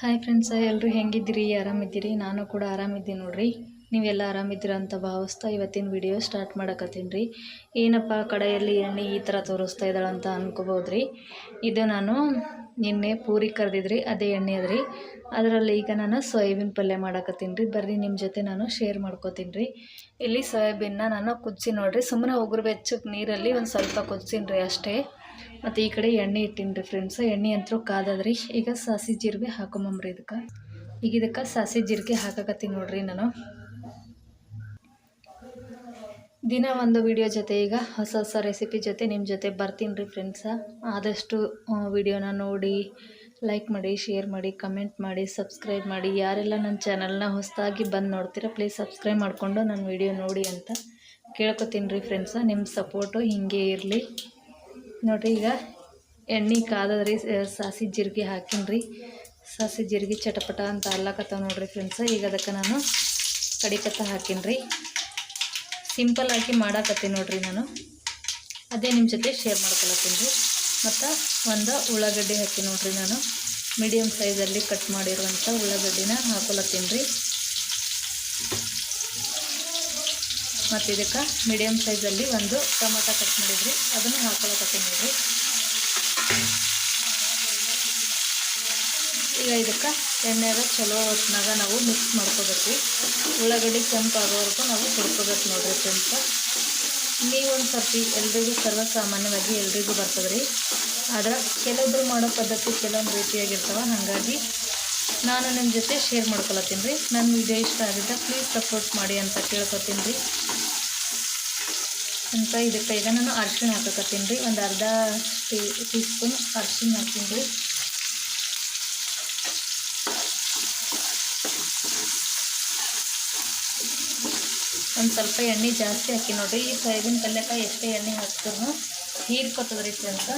Hi friends ಎಲ್ಲರೂ ಹೆಂಗಿದ್ದೀರಿ? ಆರಾಮಿದ್ದೀರಿ? ನಾನು ಕೂಡ ಆರಾಮಿದ್ದೀನಿ ನೋಡಿರಿ. ನೀವೆಲ್ಲ ಆರಾಮಿದ್ದೀರ ಅಂತ ಭಾವಿಸ್ತಾ ಇವತ್ತಿನ ವಿಡಿಯೋ ಸ್ಟಾರ್ಟ್ ಮಾಡಕತ್ತೀನಿ ರೀ. ಏನಪ್ಪ, ಕಡೆಯಲ್ಲಿ ಎಣ್ಣೆ ಈ ಥರ ತೋರಿಸ್ತಾ ಇದ್ದಾಳೆ ಅಂತ ಅನ್ಕೋಬೋದ್ರಿ. ಇದು ನಾನು ನಿನ್ನೆ ಪೂರಿ ಕರೆದಿದ್ರಿ, ಅದೇ ಎಣ್ಣೆ ಅದ್ರಿ. ಅದರಲ್ಲಿ ಈಗ ನಾನು ಸೋಯಾಬೀನ್ ಪಲ್ಯ ಮಾಡಕತ್ತೀನಿ ರೀ. ಬರ್ರಿ ನಿಮ್ಮ ಜೊತೆ ನಾನು ಶೇರ್ ಮಾಡ್ಕೋತೀನಿ ರೀ. ಇಲ್ಲಿ ಸೋಯಾಬೀನ್ನ ನಾನು ಕುದಿಸಿ ನೋಡಿರಿ. ಸುಮ್ಮನೆ ಉಗುರು ಬೆಚ್ಚಗೆ ನೀರಲ್ಲಿ ಒಂದು ಸ್ವಲ್ಪ ಕುದಿಸಿನಿ ರೀ ಅಷ್ಟೇ. ಮತ್ತು ಈ ಕಡೆ ಎಣ್ಣೆ ಇಟ್ಟೀನಿ ರೀ ಫ್ರೆಂಡ್ಸ್ ಎಣ್ಣೆ ಅಂತೂ ಕಾದದ್ರಿ. ಈಗ ಸಾಸಿ ಜೀರಿಗೆ ಹಾಕೊಂಬಂಬ್ರಿ ಇದಕ್ಕೆ. ಈಗ ಇದಕ್ಕೆ ಸಾಸಿ ಜೀರಿಗೆ ಹಾಕಕತ್ತೀನಿ ನೋಡ್ರಿ ನಾನು. ದಿನ ಒಂದು ವಿಡಿಯೋ ಜೊತೆ ಈಗ ಹೊಸ ಹೊಸ ರೆಸಿಪಿ ಜೊತೆ ನಿಮ್ಮ ಜೊತೆ ಬರ್ತೀನಿ ರೀ ಫ್ರೆಂಡ್ಸ ಆದಷ್ಟು ವಿಡಿಯೋನ ನೋಡಿ ಲೈಕ್ ಮಾಡಿ ಶೇರ್ ಮಾಡಿ ಕಮೆಂಟ್ ಮಾಡಿ ಸಬ್ಸ್ಕ್ರೈಬ್ ಮಾಡಿ. ಯಾರೆಲ್ಲ ನನ್ನ ಚಾನಲ್ನ ಹೊಸದಾಗಿ ಬಂದು ನೋಡ್ತೀರಾ ಪ್ಲೀಸ್ ಸಬ್ಸ್ಕ್ರೈಬ್ ಮಾಡಿಕೊಂಡು ನನ್ನ ವಿಡಿಯೋ ನೋಡಿ ಅಂತ ಕೇಳ್ಕೊತೀನಿ ರೀ ಫ್ರೆಂಡ್ಸ ನಿಮ್ಮ ಸಪೋರ್ಟು ಹೀಗೆ ಇರಲಿ. ನೋಡಿರಿ, ಈಗ ಎಣ್ಣೆ ಕಾದದ್ರಿ ಸಾಸಿ ಜೀರಿಗೆ ಹಾಕಿನ್ರಿ. ಸಾಸಿ ಜೀರಿಗೆ ಚಟಪಟ ಅಂತ ಅಲ್ಲಕತ್ತಾವ ನೋಡ್ರಿ ಫ್ರೆಂಡ್ಸ ಈಗ ಅದಕ್ಕೆ ನಾನು ಕಡಿಪತ್ತ ಹಾಕಿನ್ರಿ. ಸಿಂಪಲ್ ಆಗಿ ಮಾಡಾಕತ್ತೀನಿ ನೋಡ್ರಿ ನಾನು. ಅದೇ ನಿಮ್ಮ ಜೊತೆ ಶೇರ್ ಮಾಡ್ಕೊಳತ್ತೀನಿ. ರೀ ಮತ್ತು ಒಂದು ಉಳ್ಳಾಗಡ್ಡಿ ಹಾಕಿ ನೋಡ್ರಿ ನಾನು. ಮೀಡಿಯಮ್ ಸೈಜಲ್ಲಿ ಕಟ್ ಮಾಡಿರುವಂಥ ಉಳ್ಳಾಗಡ್ಡಿನ ಹಾಕೊಳತ್ತೀನಿ ರೀ. ಮತ್ತು ಇದಕ್ಕೆ ಮೀಡಿಯಮ್ ಸೈಜಲ್ಲಿ ಒಂದು ಟೊಮೊಟೊ ಕಟ್ ಮಾಡಿದ್ರಿ. ಅದನ್ನು ಹಾಕೊಳಕತ್ತೀನಿ ನೋಡ್ರಿ ಈಗ ಇದಕ್ಕೆ ಎಣ್ಣೆಗೆ ಚಲೋ ಹೊತ್ನಾಗ ನಾವು ಮಿಕ್ಸ್ ಮಾಡ್ಕೋಬೇಕು. ಉಳ್ಳಾಗಡ್ಡಿ ಕೆಂಪು ಆಗೋವರೆಗೂ ನಾವು ಹುರ್ಕೋಬೇಕು ನೋಡ್ರಿ ಕೆಂಪ ನೀವೊಂದು ಸರ್ತಿ ಎಲ್ರಿಗೂ ಸರ್ವಸಾಮಾನ್ಯವಾಗಿ ಎಲ್ರಿಗೂ ಬರ್ತದೆ ರೀ ಆದ್ರೆ ಕೆಲವೊಬ್ರು ಮಾಡೋ ಪದ್ಧತಿ ಕೆಲವೊಂದು ರೀತಿಯಾಗಿರ್ತಾವೆ. ಹಾಗಾಗಿ ನಾನು ನಿಮ್ಮ ಜೊತೆ ಶೇರ್ ಮಾಡ್ಕೊಳತ್ತೀನಿ ರೀ. ನನ್ನ ವಿಡಿಯೋ ಇಷ್ಟ ಆಗಿದ್ದ ಪ್ಲೀಸ್ ಸಪೋರ್ಟ್ ಮಾಡಿ ಅಂತ ಕೇಳ್ಕೊತೀನಿ ರೀ. ಅಂತ ಇದಕ್ಕೆ ಈಗ ನಾನು ಅರ್ಶಿಣ ಹಾಕಕತ್ತೀನಿ ರೀ. ಒಂದು ಅರ್ಧ ಟೀ ಟೀ ಸ್ಪೂನ್ ಅರ್ಶಿಣ ಹಾಕ್ತೀನಿ ರೀ. ಒಂದು ಸ್ವಲ್ಪ ಎಣ್ಣೆ ಜಾಸ್ತಿ ಹಾಕಿ ನೋಡಿರಿ. ಈ ಸೋಯಾಬೀನ್ ಪಲ್ಯಕ್ಕೆ ಎಷ್ಟೇ ಎಣ್ಣೆ ಹಾಕಿದ್ರು ಹೀರ್ಕೊತದ್ರಿ ಅಂತ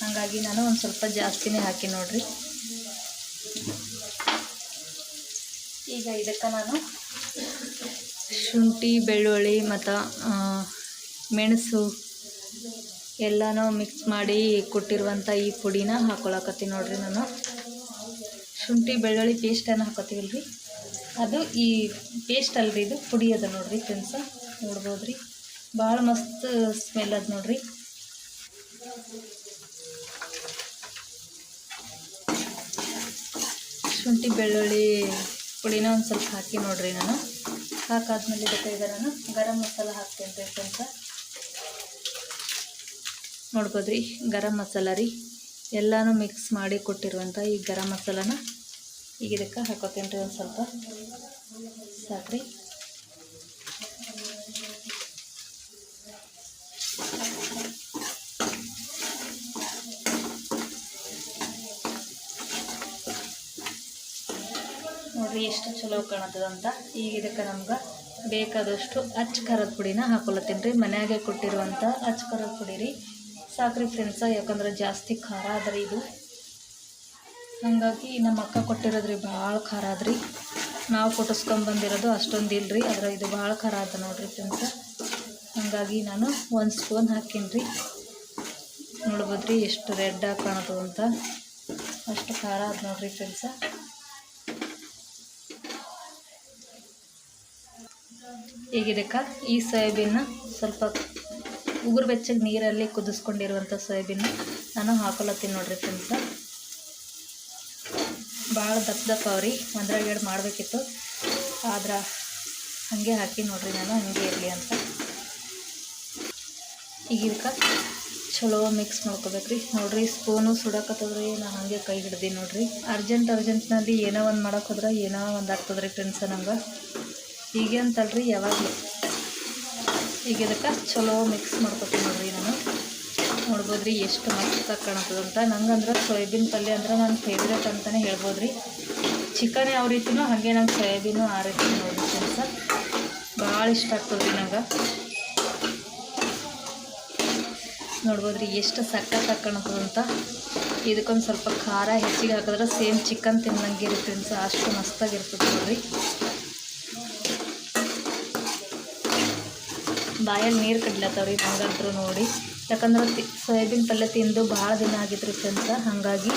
ಹಾಗಾಗಿ ನಾನು ಒಂದು ಸ್ವಲ್ಪ ಜಾಸ್ತಿನೇ ಹಾಕಿ ನೋಡಿರಿ. ಈಗ ಇದಕ್ಕೆ ನಾನು ಶುಂಠಿ, ಬೆಳ್ಳುಳ್ಳಿ ಮತ್ತು ಮೆಣಸು ಎಲ್ಲನೂ ಮಿಕ್ಸ್ ಮಾಡಿ ಕೊಟ್ಟಿರುವಂಥ ಈ ಪುಡಿನ ಹಾಕೊಳಕತ್ತೀನಿ ನೋಡ್ರಿ ನಾನು. ಶುಂಠಿ, ಬೆಳ್ಳುಳ್ಳಿ ಪೇಸ್ಟನ್ನು ಹಾಕೋತೀವಲ್ಲ ರೀ ಅದು ಈ ಪೇಸ್ಟ್ ಅಲ್ರಿ ಇದು, ಪುಡಿ ಅದ ನೋಡ್ರಿ ಫ್ರೆಂಡ್ಸ. ನೋಡ್ಬೋದು ರೀ ಭಾಳ ಮಸ್ತ್ ಸ್ಮೆಲ್ ಅದ ನೋಡ್ರಿ. ಶುಂಠಿ, ಬೆಳ್ಳುಳ್ಳಿ ಪುಡಿನ ಒಂದು ಸ್ವಲ್ಪ ಹಾಕಿ ನೋಡ್ರಿ ನಾನು. ಹಾಕಾದ್ಮೇಲೆ ಇದಕ್ಕೆ ನಾನು ಗರಂ ಮಸಾಲ ಹಾಕ್ತೇನೆ ರೀ ಫ್ರೆಂಡ್ಸ. ನೋಡ್ಬೋದು ರೀ ಗರಂ ಮಸಾಲ ರೀ. ಎಲ್ಲನೂ ಮಿಕ್ಸ್ ಮಾಡಿ ಕೊಟ್ಟಿರುವಂಥ ಈ ಗರಂ ಮಸಾಲನ ಈಗ ಇದಕ್ಕೆ ಹಾಕೋತೀನಿ ರೀ ಒಂದು ಸ್ವಲ್ಪ. ಸಾಕ್ರಿ. ನೋಡ್ರಿ ಎಷ್ಟು ಚಲೋ ಕಾಣತ್ತದಂತ. ಈಗ ಇದಕ್ಕೆ ನಮ್ಗೆ ಬೇಕಾದಷ್ಟು ಅಚ್ಚ ಖಾರದ ಪುಡಿನ ಹಾಕೊಳತ್ತೀನಿ ರೀ ಮನ್ಯಾಗೆ ಕೊಟ್ಟಿರುವಂಥ ಅಚ್ಚ ಖಾರದ ಪುಡಿ ರೀ. ಸಾಕ್ರಿ ಫ್ರೆಂಡ್ಸ ಯಾಕಂದ್ರೆ ಜಾಸ್ತಿ ಖಾರ ಅದ್ರಿ ಇದು. ಹಾಗಾಗಿ ನಮ್ಮ ಅಕ್ಕ ಕೊಟ್ಟಿರೋದ್ರಿ ಭಾಳ ಖಾರ ಅದ್ರಿ ನಾವು ಕೊಟ್ಟಿಸ್ಕೊಂಬಂದಿರೋದು ಅಷ್ಟೊಂದು ಇಲ್ರಿ, ಆದ್ರೆ ಇದು ಭಾಳ ಖಾರ ಅದ ನೋಡ್ರಿ ಫ್ರೆಂಡ್ಸ ಹಾಗಾಗಿ ನಾನು ಒಂದು ಸ್ಪೂನ್ ಹಾಕೀನಿ ನೋಡ್ಬೋದ್ರಿ ಎಷ್ಟು ರೆಡ್ಡಾಗಿ ಕಾಣೋದು ಅಂತ. ಅಷ್ಟು ಖಾರ ಅದ ನೋಡ್ರಿ ಫ್ರೆಂಡ್ಸ ಇದಕ್ಕೆ ಈ ಸೋಯಾಬೀನ್ನ ಸ್ವಲ್ಪ ಉಗುರು ಬೆಚ್ಚಗೆ ನೀರಲ್ಲಿ ಕುದಿಸ್ಕೊಂಡಿರುವಂಥ ಸೋಯಾಬೀನ್ ನಾನು ಹಾಕೊಳತ್ತೀನಿ ನೋಡ್ರಿ ಫ್ರೆಂಡ್ಸ. ಭಾಳ ದಪ್ಪ ದಪ್ಪ ಅವ್ರಿ ಒಂದ್ರಾಗ ಎರಡು ಮಾಡಬೇಕಿತ್ತು. ಆದ್ರೆ ಹಾಗೆ ಹಾಕಿ ನೋಡ್ರಿ ನಾನು, ಹಂಗೆ ಇರಲಿ ಅಂತ. ಈಗ ಇದಕ್ಕೆ ಚಲೋ ಮಿಕ್ಸ್ ಮಾಡ್ಕೋಬೇಕ್ರಿ. ನೋಡ್ರಿ ಸ್ಪೂನು ಸುಡಕತ್ತದ್ರಿ ನಾನು ಹಾಗೆ ಕೈ ಹಿಡ್ದು ನೋಡ್ರಿ. ಅರ್ಜೆಂಟ್ ಅರ್ಜೆಂಟ್ನಲ್ಲಿ ಏನೋ ಒಂದು ಮಾಡೋಕ್ಕೋದ್ರೆ ಏನೋ ಒಂದು ಆಗ್ತದ್ರಿ ಫ್ರೆಂಡ್ಸ ನಂಗೆ. ಹೀಗೆ ಅಂತಲ್ರಿ ಯಾವಾಗಲೂ. ಈಗ ಇದಕ್ಕೆ ಚಲೋ ಮಿಕ್ಸ್ ಮಾಡ್ಕೊತೀನಿ ನೋಡ್ರಿ ನಾನು. ನೋಡ್ಬೋದ್ರಿ ಎಷ್ಟು ಮಸ್ತಾಗಿ ಕಾಣತ್ತದಂತ ನಂಗಂದ್ರೆ ಸೋಯಾಬೀನ್ ಪಲ್ಯ ಅಂದ್ರೆ ನನ್ನ ಫೇವ್ರೇಟ್ ಅಂತಲೇ ಹೇಳ್ಬೋದು ರೀ ಚಿಕನ್ ಯಾವ ರೀತಿನೂ ಹಾಗೆ ನಂಗೆ ಸೋಯಾಬೀನು ಆ ರೀತಿ ನೋಡ್ರಿ ಫ್ರೆಂಡ್ಸ ಭಾಳ ಇಷ್ಟ ಆಗ್ತದ್ರಿ ನಂಗೆ. ನೋಡ್ಬೋದ್ರಿ ಎಷ್ಟು ಸಖತ್ತಾಗಿ ಕಾಣತ್ತದಂತ ಇದಕ್ಕೊಂದು ಸ್ವಲ್ಪ ಖಾರ ಹೆಚ್ಚಿಗೆ ಹಾಕಿದ್ರೆ ಸೇಮ್ ಚಿಕನ್ ತಿನ್ನಂಗಿರಿ ಫ್ರೆಂಡ್ಸ್ ಅಷ್ಟು ಮಸ್ತಾಗಿರ್ತದೆ ನೋಡ್ರಿ. ಬಾಯಲ್ಲಿ ನೀರು ಕಡ್ಲತ್ತವ್ರಿ ಹಂಗಂತರೂ ನೋಡಿ. ಯಾಕಂದ್ರೆ ತಿ, ಸೋಯಾಬೀನ್ ಪಲ್ಯ ತಿಂದು ಭಾಳ ದಿನ ಆಗಿದ್ರಿ ಫ್ರೆಂಡ್ಸ, ಹಾಗಾಗಿ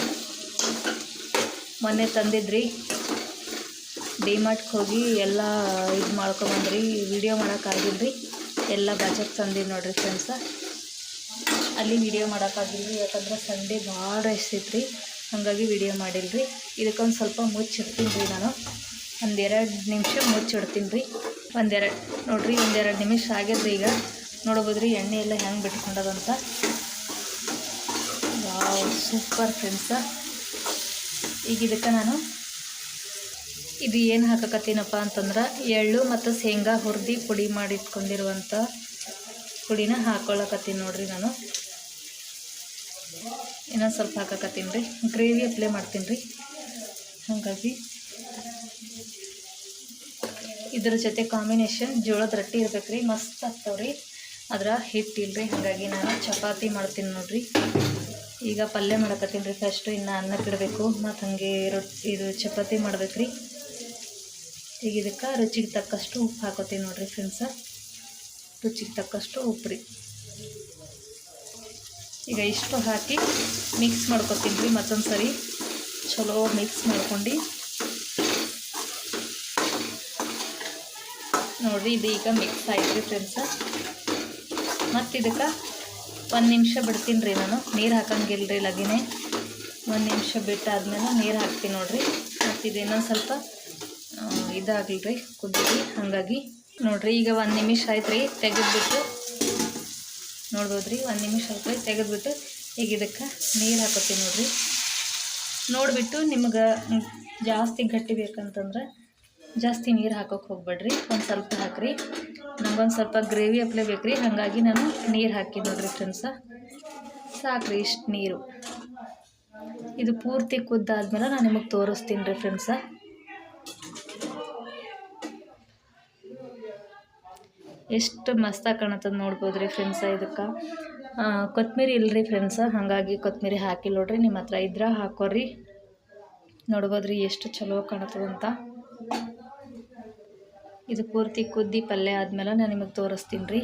ಮೊನ್ನೆ ತಂದಿದ್ರಿ. ಡಿಮಾರ್ಟ್ಗೆ ಹೋಗಿ ಎಲ್ಲ ಇದು ಮಾಡ್ಕೊಂಬಂದ್ರಿ, ವಿಡಿಯೋ ಮಾಡೋಕ್ಕಾಗಿಲ್ಲ ರೀ ಎಲ್ಲ ಬಜೆಟ್ ತಂದಿದ್ದು ನೋಡಿರಿ ಫ್ರೆಂಡ್ಸ. ಅಲ್ಲಿ ವಿಡಿಯೋ ಮಾಡೋಕ್ಕಾಗಿಲ್ಲ ರೀ ಯಾಕಂದ್ರೆ ಸಂಡೇ ಭಾಳ ರಶ್ ಇತ್ತು ಹಾಗಾಗಿ ವಿಡಿಯೋ ಮಾಡಿಲ್ರಿ. ಇದಕ್ಕೊಂದು ಸ್ವಲ್ಪ ಮುಚ್ಚಿಡ್ತೀನಿ ರೀ ನಾನು. ಒಂದೆರಡು ನಿಮಿಷ ಮುಚ್ಚಿಡ್ತೀನಿ ರೀ. ಒಂದೆರಡು, ನೋಡ್ರಿ, ಒಂದೆರಡು ನಿಮಿಷ ಆಗ್ಯದ್ರಿ ಈಗ. ನೋಡ್ಬೋದು ರೀ ಎಣ್ಣೆ ಎಲ್ಲ ಹೆಂಗೆ ಬಿಟ್ಕೊಂಡದಂತ ವಾವ್, ಸೂಪರ್ ಫ್ರೆಂಡ್ಸ. ಈಗ ಇದಕ್ಕೆ ನಾನು ಇದು ಏನು ಹಾಕಕತ್ತೀನಪ್ಪ ಅಂತಂದ್ರೆ ಎಳ್ಳು ಮತ್ತು ಶೇಂಗಾ ಹುರಿದಿ ಪುಡಿ ಮಾಡಿಟ್ಕೊಂಡಿರುವಂಥ ಪುಡಿನ ಹಾಕೊಳ್ಳಕತ್ತೀನಿ ನೋಡ್ರಿ ನಾನು. ಇನ್ನೊಂದು ಸ್ವಲ್ಪ ಹಾಕಕತ್ತೀನಿ ರೀ. ಗ್ರೇವಿ ಅಪ್ಲೈ ಮಾಡ್ತೀನಿ ರೀ. ಹಾಗಾಗಿ ಇದ್ರ ಜೊತೆ ಕಾಂಬಿನೇಷನ್ ಜೋಳದ ರೊಟ್ಟಿ ಇರ್ಬೇಕು ರೀ ಮಸ್ತ್ ಆಗ್ತಾವ್ರಿ. ಅದ್ರ ಹಿಟ್ಟಿಲ್ರಿ ಹಾಗಾಗಿ ನಾನು ಚಪಾತಿ ಮಾಡ್ತೀನಿ ನೋಡ್ರಿ. ಈಗ ಪಲ್ಯ ಮಾಡಕತ್ತೀನಿ ರೀ ಫಸ್ಟು ಇನ್ನು ಅನ್ನಕ್ಕೆ ಇಡಬೇಕು, ಮತ್ತು ಹಾಗೆ ರೊಟ್ಟಿ ಇದು ಚಪಾತಿ ಮಾಡ್ಬೇಕು ರೀ ಈಗ ಇದಕ್ಕೆ ರುಚಿಗೆ ತಕ್ಕಷ್ಟು ಉಪ್ಪು ಹಾಕೋತೀನಿ ನೋಡ್ರಿ ಫ್ರೆಂಡ್ಸ ರುಚಿಗೆ ತಕ್ಕಷ್ಟು ಉಪ್ಪು ರೀ. ಈಗ ಇಷ್ಟು ಹಾಕಿ ಮಿಕ್ಸ್ ಮಾಡ್ಕೊತೀನಿ ರೀ ಮತ್ತೊಂದು ಸರಿ ಚಲೋ ಮಿಕ್ಸ್ ಮಾಡ್ಕೊಂಡು. ನೋಡಿರಿ, ಇದು ಈಗ ಮಿಕ್ಸ್ ಆಯ್ತು ಫ್ರೆಂಡ್ಸ ಮತ್ತು ಇದಕ್ಕೆ ಒಂದು ನಿಮಿಷ ಬಿಡ್ತೀನಿ ರೀ ನಾನು. ನೀರು ಹಾಕಂಗಿಲ್ಲ ರೀ ಲಗಿನೇ. ಒಂದು ನಿಮಿಷ ಬಿಟ್ಟಾದ್ಮೇಲೆ ನೀರು ಹಾಕ್ತೀನಿ ನೋಡಿರಿ. ಮತ್ತು ಇದು ಇನ್ನೊಂದು ಸ್ವಲ್ಪ ಇದಾಗಲಿ ರೀ ಹಾಗಾಗಿ ನೋಡಿರಿ, ಈಗ ಒಂದು ನಿಮಿಷ ಆಯ್ತು ರೀ ತೆಗೆದುಬಿಟ್ಟು. ನೋಡ್ಬೋದು ರೀ ಒಂದು ನಿಮಿಷ ಆಯ್ತು ರೀ ತೆಗೆದ್ಬಿಟ್ಟು. ಈಗ ಇದಕ್ಕೆ ನೀರು ಹಾಕೋತೀನಿ ನೋಡಿರಿ. ನೋಡಿಬಿಟ್ಟು ನಿಮ್ಗೆ ಜಾಸ್ತಿ ಗಟ್ಟಿ ಬೇಕಂತಂದ್ರೆ ಜಾಸ್ತಿ ನೀರು ಹಾಕೋಕೆ ಹೋಗ್ಬೇಡ್ರಿ. ಒಂದು ಸ್ವಲ್ಪ ಹಾಕ್ರಿ. ನಂಗೊಂದು ಸ್ವಲ್ಪ ಗ್ರೇವಿ ಅಪ್ಲೈ ಬೇಕ್ರಿ. ಹಾಗಾಗಿ ನಾನು ನೀರು ಹಾಕಿ ನೋಡ್ರಿ ಫ್ರೆಂಡ್ಸ. ಸಾಕ್ರಿ ಇಷ್ಟು ನೀರು. ಇದು ಪೂರ್ತಿ ಕುದ್ದಾದ್ಮೇಲೆ ನಾನು ನಿಮಗೆ ತೋರಿಸ್ತೀನಿ ರೀ ಫ್ರೆಂಡ್ಸ. ಎಷ್ಟು ಮಸ್ತಾಗಿ ಕಾಣತ್ತದ ನೋಡ್ಬೋದು ರೀ ಫ್ರೆಂಡ್ಸ ಇದಕ್ಕೆ. ಕೊತ್ತಂಬರಿ ಇಲ್ರಿ ಫ್ರೆಂಡ್ಸ. ಹಾಗಾಗಿ ಕೊತ್ತಂಬರಿ ಹಾಕಿಲ್ಲ ನೋಡ್ರಿ. ನಿಮ್ಮ ಹತ್ರ ಇದ್ರೆ ಹಾಕೋರಿ ನೋಡ್ಬೋದ್ರಿ ಎಷ್ಟು ಚಲೋ ಕಾಣತ್ತದಂತ. ಇದು ಪೂರ್ತಿ ಕುದ್ದಿ ಪಲ್ಯ ಆದಮೇಲೆ ನಾನು ನಿಮಗೆ ತೋರಿಸ್ತೀನಿ ರೀ.